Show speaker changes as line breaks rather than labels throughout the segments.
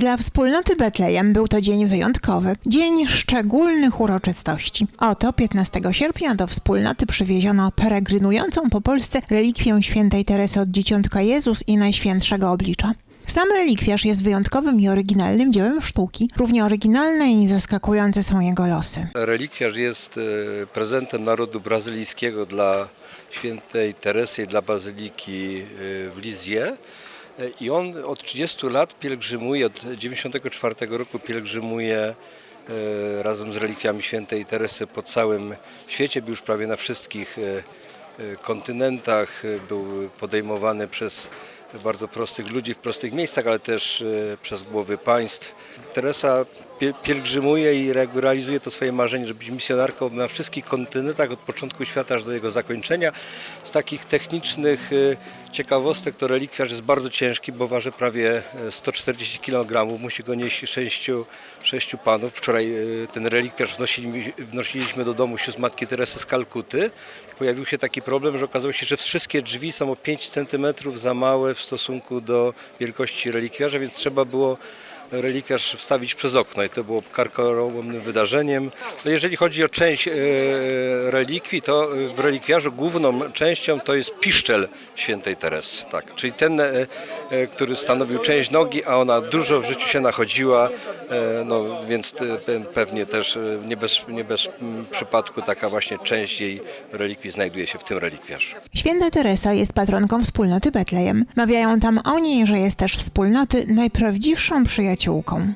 Dla wspólnoty Betlejem był to dzień wyjątkowy, dzień szczególnych uroczystości. Oto 15 sierpnia do wspólnoty przywieziono peregrynującą po Polsce relikwię świętej Teresy od Dzieciątka Jezus i Najświętszego Oblicza. Sam relikwiarz jest wyjątkowym i oryginalnym dziełem sztuki. Równie oryginalne i zaskakujące są jego losy.
Relikwiarz jest e, prezentem narodu brazylijskiego dla świętej Teresy i dla bazyliki e, w Lizie. I on od 30 lat pielgrzymuje, od 94 roku pielgrzymuje e, razem z relikwiami świętej Teresy po całym świecie. Był już prawie na wszystkich e, e, kontynentach. Był podejmowany przez bardzo prostych ludzi w prostych miejscach, ale też e, przez głowy państw. Teresa pie- pielgrzymuje i realizuje to swoje marzenie, żeby być misjonarką na wszystkich kontynentach od początku świata aż do jego zakończenia. Z takich technicznych e, ciekawostek to relikwiarz jest bardzo ciężki, bo waży prawie e, 140 kg. Musi go nieść sześciu, sześciu panów. Wczoraj e, ten relikwiarz wnosili, wnosiliśmy do domu sióstr Matki Teresy z Kalkuty. Pojawił się taki problem, że okazało się, że wszystkie drzwi są o 5 cm za małe w stosunku do wielkości relikwiarza, więc trzeba było relikwiarz wstawić przez okno i to było karkołomnym wydarzeniem. Jeżeli chodzi o część e, relikwii, to e, w relikwiarzu główną częścią to jest piszczel świętej Teresy, tak, czyli ten, e, który stanowił część nogi, a ona dużo w życiu się nachodziła, no więc pe- pewnie też nie bez, nie bez przypadku taka właśnie część jej relikwii znajduje się w tym relikwiarzu.
Święta Teresa jest patronką wspólnoty Betlejem. Mawiają tam o niej, że jest też wspólnoty najprawdziwszą przyjaciółką.
就来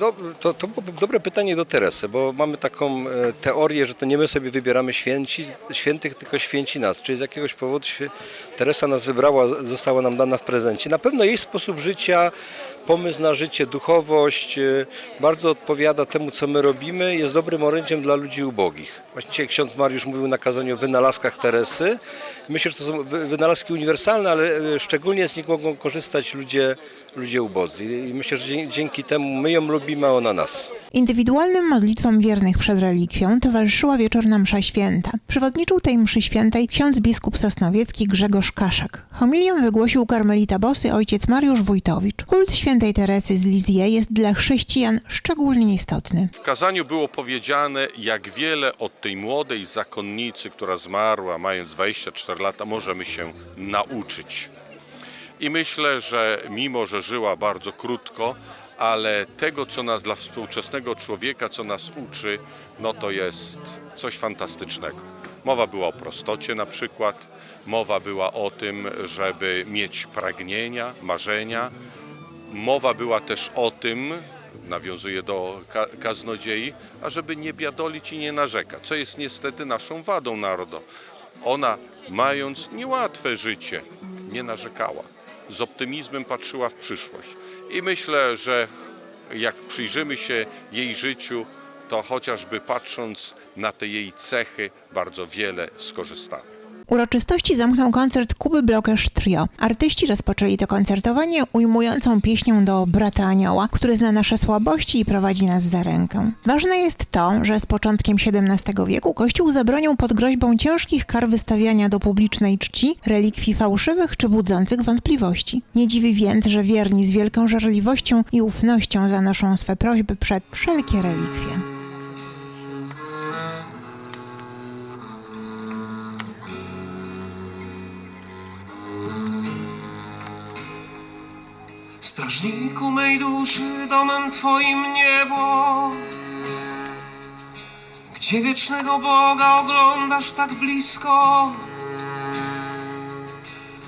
No, to, to było dobre pytanie do Teresy, bo mamy taką e, teorię, że to nie my sobie wybieramy święci, świętych, tylko święci nas. Czyli z jakiegoś powodu Teresa nas wybrała, została nam dana w prezencie. Na pewno jej sposób życia, pomysł na życie, duchowość e, bardzo odpowiada temu, co my robimy. Jest dobrym orędziem dla ludzi ubogich. Właśnie dzisiaj ksiądz Mariusz mówił na kazaniu o wynalazkach Teresy. Myślę, że to są wy- wynalazki uniwersalne, ale e, szczególnie z nich mogą korzystać ludzie, ludzie ubodzy. I myślę, że dzięki temu my ją lubimy, a ona nas.
Indywidualnym modlitwom wiernych przed relikwią towarzyszyła wieczorna msza święta. Przewodniczył tej mszy świętej ksiądz biskup sosnowiecki Grzegorz Kaszak. Homilię wygłosił karmelita bosy ojciec Mariusz Wójtowicz. Kult świętej Teresy z Lizie jest dla chrześcijan szczególnie istotny.
W kazaniu było powiedziane, jak wiele od tej młodej zakonnicy, która zmarła mając 24 lata, możemy się nauczyć. I myślę, że mimo, że żyła bardzo krótko, ale tego, co nas dla współczesnego człowieka, co nas uczy, no to jest coś fantastycznego. Mowa była o prostocie na przykład, mowa była o tym, żeby mieć pragnienia, marzenia, Mowa była też o tym, nawiązuje do ka- kaznodziei, ażeby nie biadolić i nie narzekać, co jest niestety naszą wadą narodową. Ona, mając niełatwe życie, nie narzekała. Z optymizmem patrzyła w przyszłość. I myślę, że jak przyjrzymy się jej życiu, to chociażby patrząc na te jej cechy, bardzo wiele skorzystamy.
Uroczystości zamknął koncert Kuby Blokesz Trio. Artyści rozpoczęli to koncertowanie ujmującą pieśnią do Brata Anioła, który zna nasze słabości i prowadzi nas za rękę. Ważne jest to, że z początkiem XVII wieku Kościół zabronił pod groźbą ciężkich kar wystawiania do publicznej czci relikwii fałszywych czy budzących wątpliwości. Nie dziwi więc, że wierni z wielką żarliwością i ufnością zanoszą swe prośby przed wszelkie relikwie.
Strażniku mej duszy, domem Twoim niebo, gdzie wiecznego Boga oglądasz tak blisko.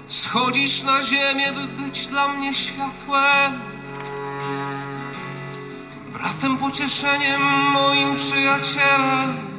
Schodzisz na ziemię, by być dla mnie światłem, bratem pocieszeniem, moim przyjacielem.